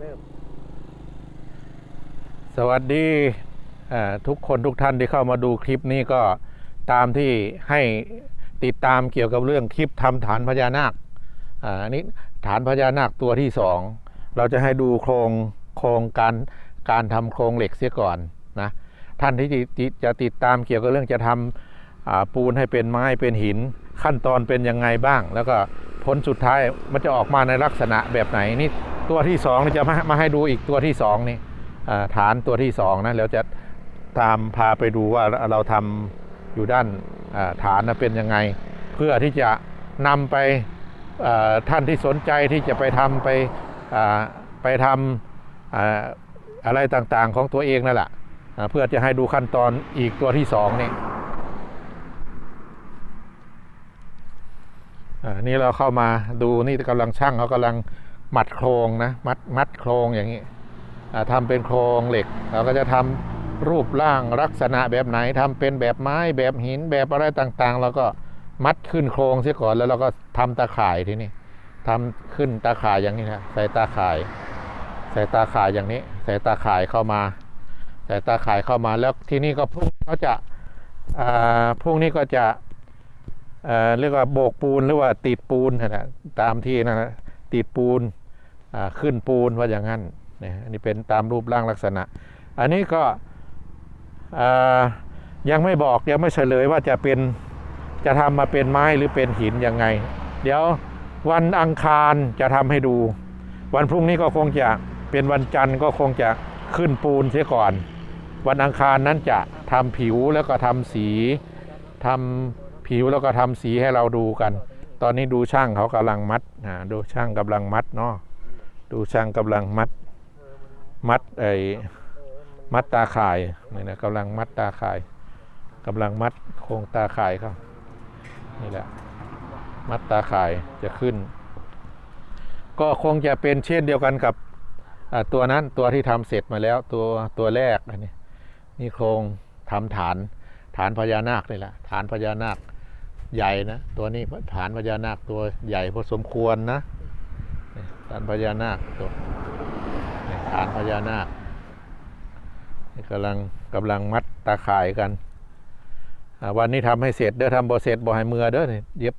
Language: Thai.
เริ่มสวัสดีทุกคนทุกท่านที่เข้ามาดูคลิปนี้ก็ตามที่ให้ติดตามเกี่ยวกับเรื่องคลิปทำฐานพญานาคอันนี้ฐานพญานาคตัวที่สองเราจะให้ดูโครงโครงการการทำโครงเหล็กเสียก่อนนะท่านที่จะจะติดตามเกี่ยวกับเรื่องจะทำปูนให้เป็นไม้เป็นหิน ขั้นตอนเป็นยังไงบ้าง แล้วก็ผลสุดท้ายมันจะออกมาในลักษณะแบบไหนนี่ ตัวที่สองจะมามาให้ดูอีกตัวที่สองนี่ฐานตัวที่สองนะแล้วจะตามพาไปดูว่าเราทำอยู่ด้านฐานนะเป็นยังไง เพื่อที่จะนำไปท่านที่สนใจที่จะไปทำไปไปทำอะไรต่างๆของตัวเองนั่นแหละเพื่อจะให้ดูขั้นตอนอีกตัวที่สองนี่นี่เราเข้ามาดูนี่กำลังช่างเขากำลัง มัดโครงนะมัดมัดโครงอย่างนี้อ่าทำเป็นโครงเหล็ก เราก็จะทำรูปร่างลักษณะแบบไหนทำเป็นแบบไม้แบบหินแบบอะไรต่างๆเราก็มัดขึ้นโครงเสียก่อนแล้วเราก็ทำตาข่ายที่นี่ทำขึ้นตาข่ายอย่างนี้นะใส่ตาข่าย ใส่ตาข่ายอย่างนี้ ใส่ตาข่ายเข้ามา ใส่ตาข่ายเข้ามาแล้วที่นี่ก็พรุ่งเขาจะอ่าพรุ่งนี้ก็จะเอ่อเรียกว่าโบกปูนหรือว่าติดปูนนะตามที่นะนะ ติปูนอ่าขึ้นปูนว่าอย่างนั้นนะอันนี้เป็นตามรูปร่างลักษณะ อันนี้ก็อ่ายังไม่บอกยังไม่เฉลยว่าจะเป็นจะทำมาเป็นไม้หรือเป็นหินยังไง เดี๋ยววันอังคารจะทำให้ดู วันพรุ่งนี้ก็คงจะเป็นวันจันทร์ก็คงจะขึ้นปูนเสียก่อน วันอังคารนั้นจะทำผิวแล้วก็ทำสีทำผิวแล้วก็ทำสีให้เราดูกัน ตอนนี้ดูช่างเขากำลังมัดอ่าดูช่างกำลังมัดเนาะดูช่างกำลังมัด มัดไอ้มัดตาข่ายนี่นะกำลังมัดตาข่ายกำลังมัดโครงตาข่ายเขานี่แหละ มัดตาข่ายจะขึ้น ก็คงจะเป็นเช่นเดียวกันกับตัวนั้นตัวที่ทำเสร็จมาแล้วตัวตัวแรกอันนี้นี่โครงทำฐานฐานพญานาคนี่แหละฐานพญานาค ใหญ่นะ ตัวนี้ฐานพญานาคตัวใหญ่พอสมควรนะฐานพญานาคตัวนี่ฐานพญานาคกำลังกำลังมัดตาข่ายกันวันนี้ทำให้เสร็จเด้อทำบ่เสร็จบ่ให้มือเด้อนี่เย็บ